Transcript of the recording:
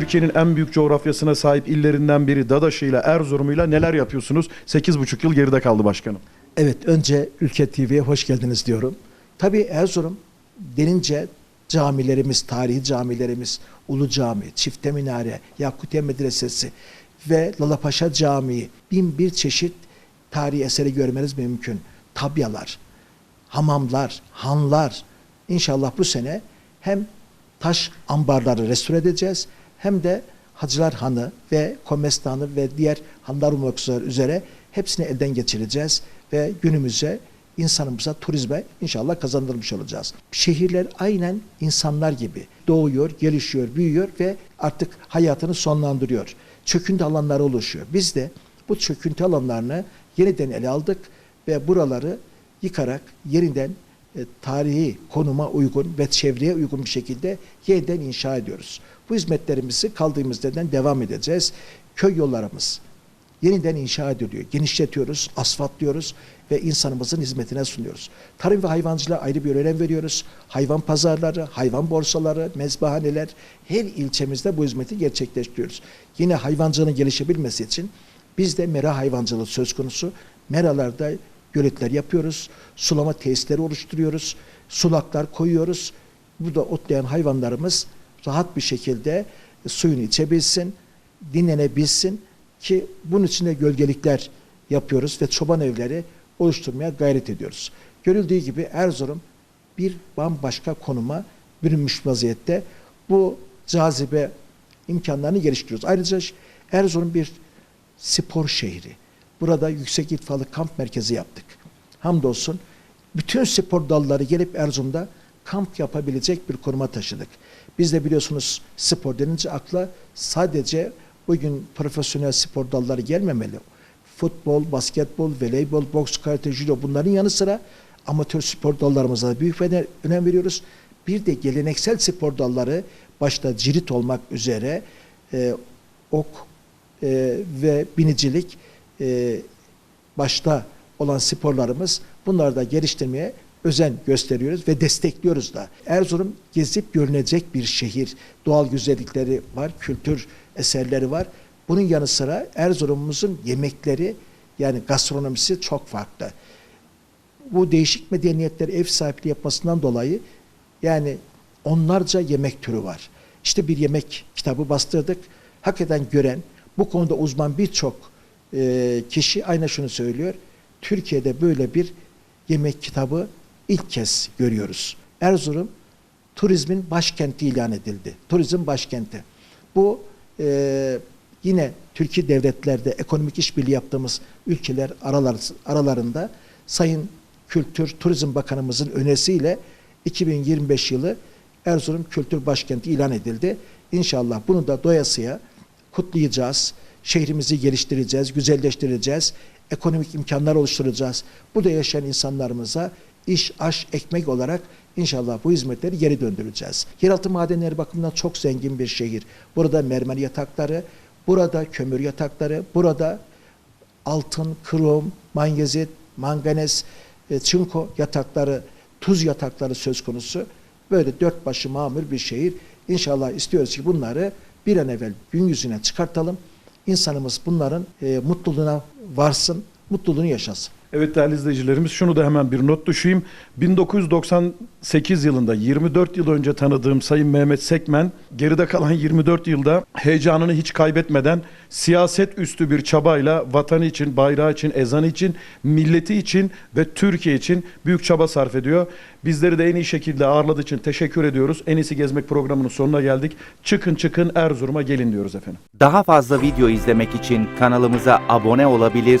Türkiye'nin en büyük coğrafyasına sahip illerinden biri Dadaşı'yla Erzurum'uyla neler yapıyorsunuz? 8,5 yıl geride kaldı başkanım. Evet önce Ülke TV'ye hoş geldiniz diyorum. Tabii Erzurum denince camilerimiz, tarihi camilerimiz, Ulu Cami, Çifte Minare, Yakutiye Medresesi ve Lalapaşa Camii bin bir çeşit tarihi eseri görmeniz mümkün. Tabyalar, hamamlar, hanlar. İnşallah bu sene hem taş ambarları restore edeceğiz hem de Hacılar Hanı ve Komestanı ve diğer hanlar olmak üzere hepsini elden geçireceğiz ve günümüze insanımıza turizme inşallah kazandırmış olacağız. Şehirler aynen insanlar gibi doğuyor, gelişiyor, büyüyor ve artık hayatını sonlandırıyor. Çöküntü alanları oluşuyor. Biz de bu çöküntü alanlarını yeniden ele aldık ve buraları yıkarak yerinden e, tarihi konuma uygun ve çevreye uygun bir şekilde yeniden inşa ediyoruz. Bu hizmetlerimizi kaldığımız yerden devam edeceğiz. Köy yollarımız yeniden inşa ediliyor. Genişletiyoruz, asfaltlıyoruz ve insanımızın hizmetine sunuyoruz. Tarım ve hayvancılığa ayrı bir önem veriyoruz. Hayvan pazarları, hayvan borsaları, mezbahaneler her ilçemizde bu hizmeti gerçekleştiriyoruz. Yine hayvancılığın gelişebilmesi için biz de mera hayvancılığı söz konusu. Meralarda göletler yapıyoruz. Sulama tesisleri oluşturuyoruz. Sulaklar koyuyoruz. Burada otlayan hayvanlarımız rahat bir şekilde suyunu içebilsin, dinlenebilsin ki bunun için de gölgelikler yapıyoruz ve çoban evleri oluşturmaya gayret ediyoruz. Görüldüğü gibi Erzurum bir bambaşka konuma bürünmüş vaziyette. Bu cazibe imkanlarını geliştiriyoruz. Ayrıca Erzurum bir spor şehri. Burada yüksek irtifalı kamp merkezi yaptık. Hamdolsun bütün spor dalları gelip Erzurum'da kamp yapabilecek bir konuma taşıdık. Biz de biliyorsunuz spor denince akla sadece bugün profesyonel spor dalları gelmemeli. Futbol, basketbol, voleybol, boks, karate, judo bunların yanı sıra amatör spor dallarımıza da büyük öne- önem veriyoruz. Bir de geleneksel spor dalları başta cirit olmak üzere e, ok e, ve binicilik e, başta olan sporlarımız bunları da geliştirmeye özen gösteriyoruz ve destekliyoruz da. Erzurum gezip görünecek bir şehir. Doğal güzellikleri var, kültür eserleri var. Bunun yanı sıra Erzurum'umuzun yemekleri yani gastronomisi çok farklı. Bu değişik medeniyetler ev sahipliği yapmasından dolayı yani onlarca yemek türü var. İşte bir yemek kitabı bastırdık. Hakikaten gören, bu konuda uzman birçok e, kişi aynı şunu söylüyor. Türkiye'de böyle bir yemek kitabı ilk kez görüyoruz. Erzurum turizmin başkenti ilan edildi. Turizm başkenti. Bu e, yine Türkiye devletlerde ekonomik işbirliği yaptığımız ülkeler aralar, aralarında Sayın Kültür Turizm Bakanımızın önerisiyle 2025 yılı Erzurum Kültür Başkenti ilan edildi. İnşallah bunu da doyasıya kutlayacağız. Şehrimizi geliştireceğiz, güzelleştireceğiz. Ekonomik imkanlar oluşturacağız. Burada yaşayan insanlarımıza iş, aş, ekmek olarak inşallah bu hizmetleri geri döndüreceğiz. Yeraltı madenleri bakımından çok zengin bir şehir. Burada mermer yatakları, burada kömür yatakları, burada altın, krom, manyezit, manganez, e, çinko yatakları, tuz yatakları söz konusu. Böyle dört başı mamur bir şehir. İnşallah istiyoruz ki bunları bir an evvel gün yüzüne çıkartalım. İnsanımız bunların e, mutluluğuna varsın, mutluluğunu yaşasın. Evet değerli izleyicilerimiz şunu da hemen bir not düşeyim. 1998 yılında 24 yıl önce tanıdığım Sayın Mehmet Sekmen geride kalan 24 yılda heyecanını hiç kaybetmeden siyaset üstü bir çabayla vatanı için, bayrağı için, ezanı için, milleti için ve Türkiye için büyük çaba sarf ediyor. Bizleri de en iyi şekilde ağırladığı için teşekkür ediyoruz. En iyisi gezmek programının sonuna geldik. Çıkın çıkın Erzurum'a gelin diyoruz efendim. Daha fazla video izlemek için kanalımıza abone olabilir,